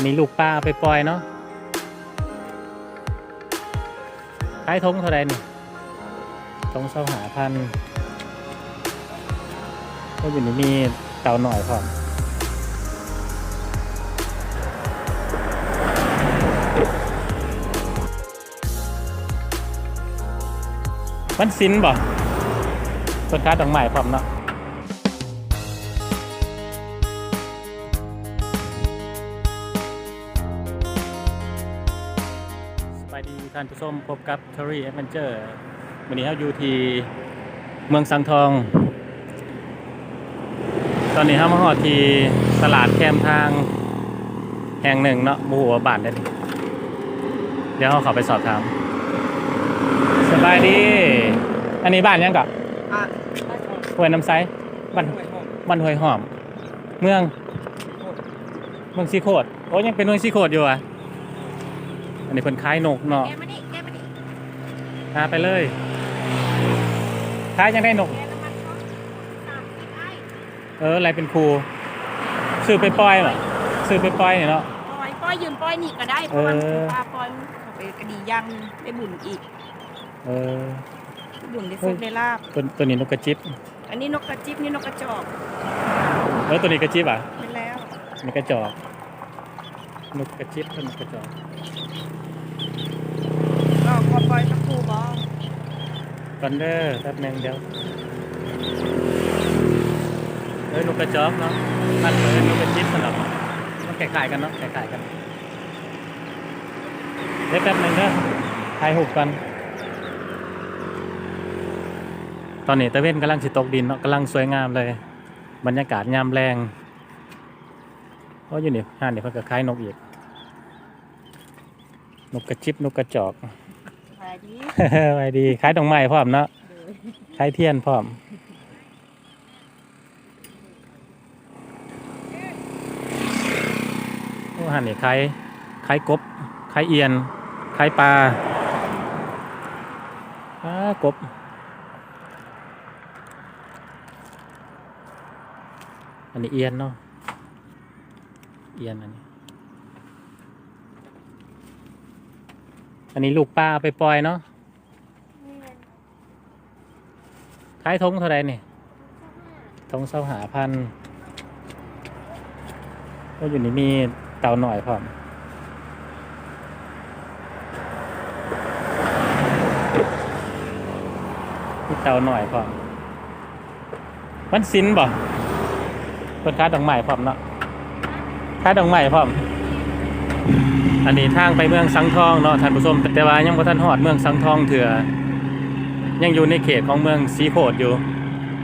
อันนี้ลูกปลาไปปล่อยเนาะขายทงเท่าไรนี่ทงเสาหาพันก็อยู่นี่มีเต่าหน่อยพร้อมมันสินบ่ต้นค้าดอกไม้พร้อมเนาะายดีท่านผู้ชมพบกับ t o r y Adventure วันนี้เราอยู่ที่เมืองสังทอง ตอนนี้เรามาหอดที่ตลาดแคมทางแห่งหนึ่งเนาะบูหัวาบ้านเด้เดี๋ยวเราเข้าไปสอบถามสบายดี อันนี้บ้านยังกับอะห้วยน้ำไซบ้านบ้านห้วยหอม เมือง เมืองซีโคดโอ้ยังเป็นเมืองซีโคดอยู่อะ อันนี้เพิ่นคล้ายนกเนาะแกมาดิแกมาดิหาไปเลยคล้ายยังได้นก แกน้ำมันเขาสามสิบไอ้เอออะไรเป็นครูซื้อไปปล่อยเหรอซื้อไปปล่อยเนี่ยเนาะ ปล่อยปล่อยยืมปล่อยนี่ก็ได้เพราะมันเออ ปลาปล่อยมันเขาไปกระดีย่างได้บุญอีกเออบุญได้สุกได้ลาบ ตัวตัวนี้นกกระจิบอันนี้นกกระจิบนี่นกกระจอกเออตัวนี้กระจิบอะไปแล้วนี่กระจอกนกกระจิบกับนกกระจอก ก็ขอปล่อยสักครู่บอก่อนเด้อแป๊บหนึงเดี๋ยวเอ้ยนกกระจอกเนาะมันเหมือนนกกระจิบสำหรับมันคล้ายกันเนาะคล้ายกันเดี๋ยวแป๊บหนึงเด้อถ่ายหุบกัน ตอนนี้ตะเวนกำลังสิตกดินเนาะกำลังสวยงามเลย บรรยากาศยามแรงโอ้อยู่นี่ห้านนี่เพิ่นก็คล้ายนกอีก นกกระจิบนกกระจอกขายดีไว้ดีคล้ายดอกไม้พร้อมเนาะเลยคล้ายเทียนพร้อมโอ้หันนี่คล้ายคล้ายกบคล้ายเอียนคล้ายปลาปลากบอันนี้เอียนเนาะเอียนอันนี้ อันนี้ลูกปลาไปปล่อยเนาะขายทงเท่าไรนี่ทงเสาหาพันก็อยู่นี่มีเต่าหน่อยพร้อมมีเต่าหน่อยพร้อมมันสินบ่เพิ่นค้าดอกไม้พร้อมเนาะค้าดอกไม้พร้อม อันนี้ทางไปเมืองสังทองเนาะท่านผู้ชมแต่ว่ายังบ่ทันฮอดเมืองสังทองเถื่อยังอยู่ในเขตของเมืองสีโขดอยู่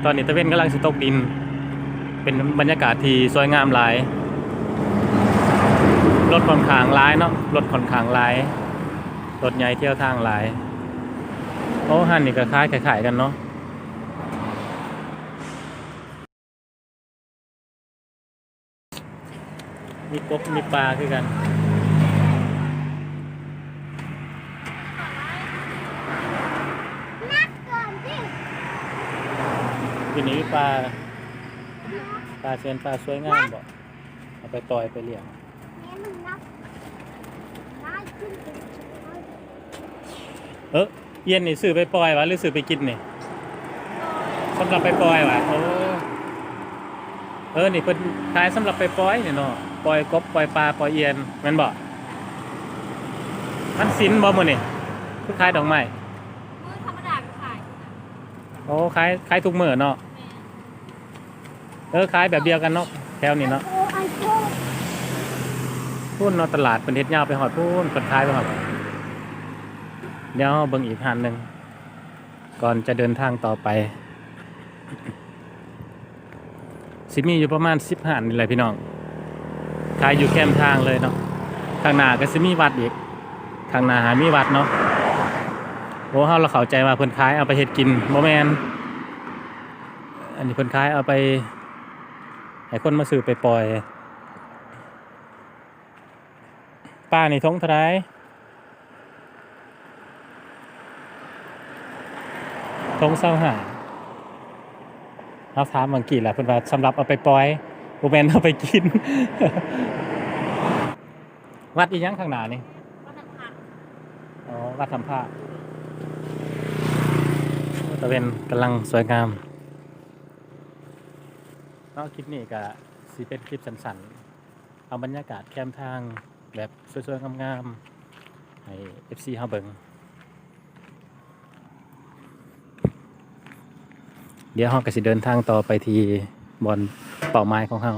ตอนนี้ตะเวนกำลังสตกดิน เป็นบรรยากาศที่สวยงามหลาย รถค่อนข้างหลายเนาะรถค่อนข้างหลายรถใหญ่เที่ยวทางหลายโอ้หันนี่ก็คล้ายขายกันเนาะมีกบมีปลาคือกัน อยู่นี่ปลาปลาเชียนปลาสวยงามบ่เอาไปต่อยไปเลี้ยงเออเย็นนี่ซื้อไปปล่อยวะหรือซื้อไปกินนี่สำหรับไปปล่อยวะโอ้เออนี่เพิ่นขายสำหรับไปปล่อยนี่เนาะปล่อยกบปล่อยปลาปล่อยเอียนแม่นบ่มันสินบ่มื้อนี่คือขายดอกไม้อธรรมดาก็ขาย โอ้ขายขายทุกมื้อเนาะเออขายแบบเดียวกันเนาะแถวนี้เนาะพูนเนาะตลาดเป็นเฮ็ดยาวไปหอดพูนเปิดขายไปหอดเดี๋ยวเบิ่งอีกหันหนึ่งก่อนจะเดินทางต่อไป สิมีอยู่ประมาณสิบหันนี่แหละพี่น้องขายอยู่แคมทางเลยเนาะข้างหน้าก็สิมีวัดอีกข้างหน้าหามีวัดเนาะ โอ้เฮาเราเข้าใจว่าเพิ่นขายเอาไปเฮ็ดกินบ่แม่นอันนี้เพิ่นขายเอาไปให้คนมาซื้อไปปล่อย ป้านี่ทงเท่าไหรทงเศร้าหาเอาถามเมื่อกี้แหละเพิ่นว่าสำหรับเอาไปปล่อยบ่แม่นเอาไปกิน วัดอีหยังข้างหน้านี่ก็นำผักอ๋อ วัดสัมภา ตะเวนกำลังสวยงามนาะคลิปนี้ก็สิเป็นคลิปสั้นๆเอาบรรยากาศแคมทางแบบสวยๆงามๆให้ FC เฮาเบิงเดี๋ยวเฮาก็สิเดินทางต่อไปที่บอนเป่าไม้ของเฮา